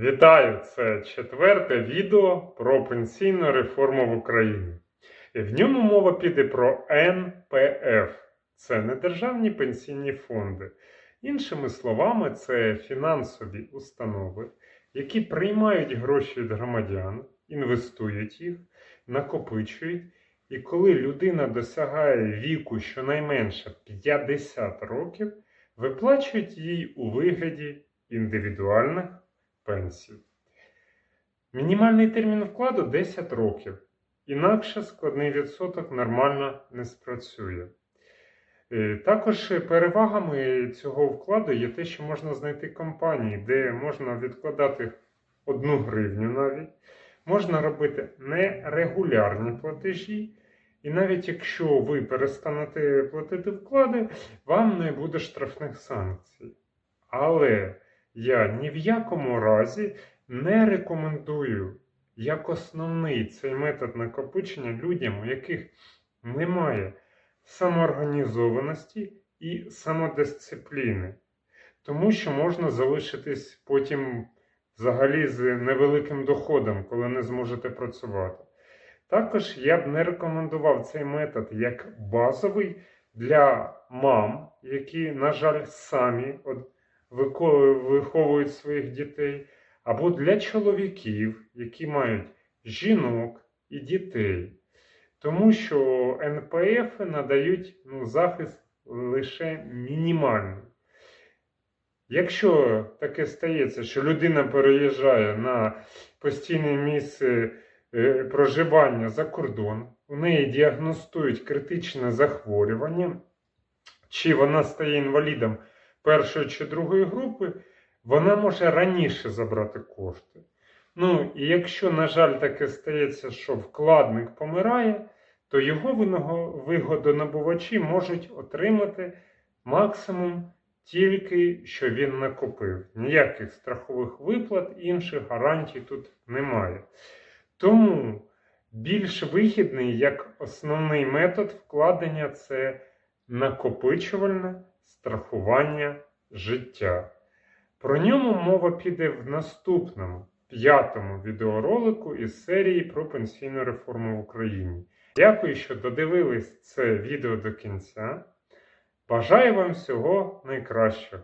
Вітаю! Це четверте відео про пенсійну реформу в Україні. І в ньому мова піде про НПФ. Це недержавні пенсійні фонди. Іншими словами, це фінансові установи, які приймають гроші від громадян, інвестують їх, накопичують. І коли людина досягає віку щонайменше 50 років, виплачують їй у вигляді індивідуальних пенсій. Мінімальний термін вкладу 10 років. Інакше складний відсоток нормально не спрацює. Е, Також перевагами цього вкладу є те, що можна знайти компанії, де можна відкладати одну гривню навіть, можна робити нерегулярні платежі, і навіть якщо ви перестанете платити вклади, вам не буде штрафних санкцій. Але я ні в якому разі не рекомендую як основний цей метод накопичення людям, у яких немає самоорганізованості і самодисципліни, тому що можна залишитись потім взагалі з невеликим доходом, коли не зможете працювати. Також я б не рекомендував цей метод як базовий для мам, які, на жаль, самі виховують своїх дітей, або для чоловіків, які мають жінок і дітей. Тому що НПФ надають ну, захист лише мінімальний. Якщо таке стається, що людина переїжджає на постійне місце е, проживання за кордон, у неї діагностують критичне захворювання, чи вона стає інвалідом першої чи другої групи, вона може раніше забрати кошти. Ну, і якщо, на жаль, таке стається, що вкладник помирає, то його вигодонабувачі можуть отримати максимум тільки, що він накопив. Ніяких страхових виплат, інших гарантій тут немає. Тому більш вигідний як основний метод вкладення це накопичувальне страхування життя. Про ньому мова піде в наступному п'ятому відеоролику із серії про пенсійну реформу в Україні. Дякую, що додивились це відео до кінця. Бажаю вам всього найкращого.